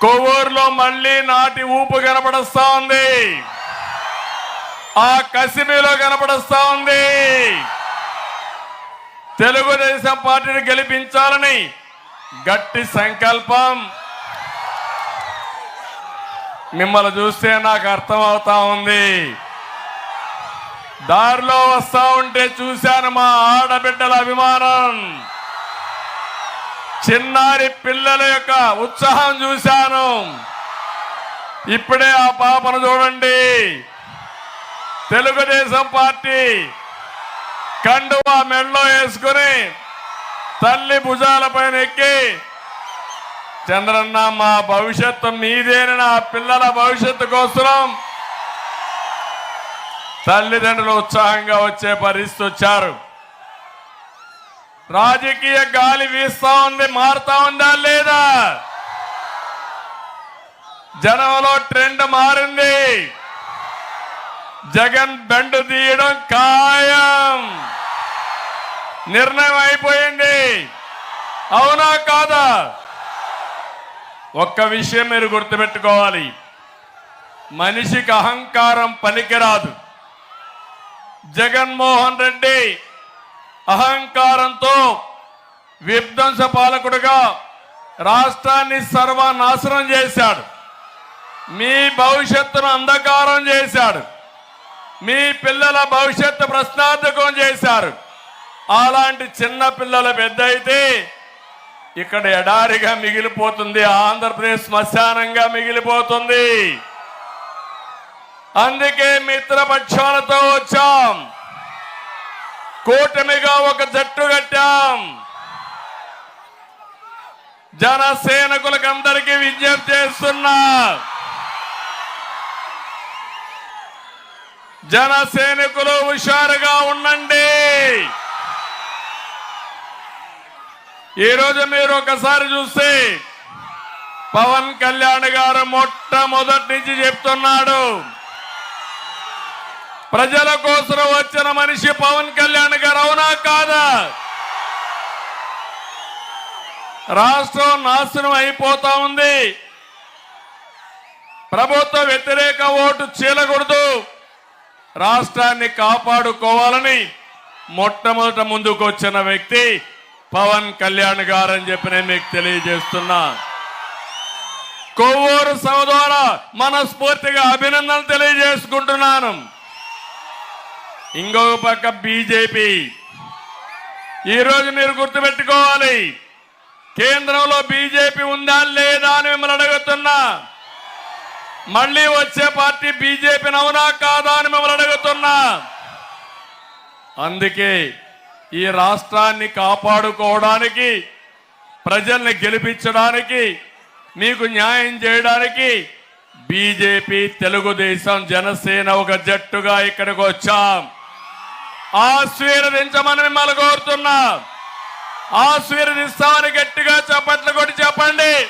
కొవ్వూరులో మళ్ళీ నాటి ఊపు కనపడస్తా ఉంది. ఆ కసిమిలో కనపడస్తా ఉంది. తెలుగుదేశం పార్టీని గెలిపించాలని గట్టి సంకల్పం. మిమ్మల్ని చూస్తే నాకు అర్థం అవుతా ఉంది. దారిలో వస్తా ఉంటే చూశాను మా ఆడబిడ్డల అభిమానం. చిన్నారి పిల్లల యొక్క ఉత్సాహం చూశాను. ఇప్పుడే ఆ పాపను చూడండి. తెలుగుదేశం పార్టీ కండువా మెడలో వేసుకుని తల్లి భుజాలపైన ఎక్కి చంద్రన్న మా భవిష్యత్తు మీదేని? నా పిల్లల భవిష్యత్తు కోసం తల్లిదండ్రులు ఉత్సాహంగా వచ్చే పరిస్థితి వచ్చారు. రాజకీయ గాలి వీస్తా ఉంది మారుతా ఉందా లేదా? జనంలో ట్రెండ్ మారింది. జగన్ బెండు తీయడం ఖాయం. నిర్ణయం అయిపోయింది. అవునా కాదా? ఒక్క విషయం మీరు గుర్తుపెట్టుకోవాలి. మనిషికి అహంకారం పనికిరాదు. జగన్మోహన్ రెడ్డి అహంకారంతో విధ్వంస పాలకుడుగా రాష్ట్రాన్ని సర్వనాశనం చేశాడు. మీ భవిష్యత్తును అంధకారం చేశాడు. మీ పిల్లల భవిష్యత్తు ప్రశ్నార్థకం చేశారు. అలాంటి చిన్న పిల్లల పెద్ద అయితే ఇక్కడ ఎడారిగా మిగిలిపోతుంది ఆంధ్రప్రదేశ్ శ్మశానంగా మిగిలిపోతుంది. అందుకే మిత్రపక్షాలతో వచ్చాం. కూటమిగా ఒక జట్టు కట్టాం. జనసేనకులకు అందరికీ విజ్ఞప్తి చేస్తున్నా. జనసైనికులు హుషారుగా ఉండండి. ఈరోజు మీరు ఒకసారి చూస్తే పవన్ కళ్యాణ్ గారు మొట్టమొదటి నుంచి చెప్తున్నాడు. ప్రజల కోసం వచ్చిన మనిషి పవన్ కళ్యాణ్ గారు అవునా కాదా? రాష్ట్రం నాశనం అయిపోతా ఉంది. ప్రభుత్వ వ్యతిరేక ఓటు చీలకూడదు. రాష్ట్రాన్ని కాపాడుకోవాలని మొట్టమొదట ముందుకు వచ్చిన వ్యక్తి పవన్ కళ్యాణ్ గారు అని చెప్పి నేను మీకు తెలియజేస్తున్నా. కొవ్వూరు సభ ద్వారా మనస్ఫూర్తిగా అభినందనలు తెలియజేసుకుంటున్నాను. ఇంకొక పక్క బీజేపీ. ఈరోజు మీరు గుర్తుపెట్టుకోవాలి కేంద్రంలో బీజేపీ ఉందా లేదా అని మిమ్మల్ని అడుగుతున్నా. మళ్ళీ వచ్చే పార్టీ బీజేపీని అవునా కాదా అని మిమ్మల్ని అడుగుతున్నా. అందుకే ఈ రాష్ట్రాన్ని కాపాడుకోవడానికి ప్రజల్ని గెలిపించడానికి మీకు న్యాయం చేయడానికి బీజేపీ తెలుగుదేశం జనసేన ఒక జట్టుగా ఇక్కడికి వచ్చాం. ఆశీర్వదించమని మిమ్మల్ని కోరుతున్నా. ఆశీర్వదిస్తామని గట్టిగా చప్పట్లు కొట్టి చెప్పండి.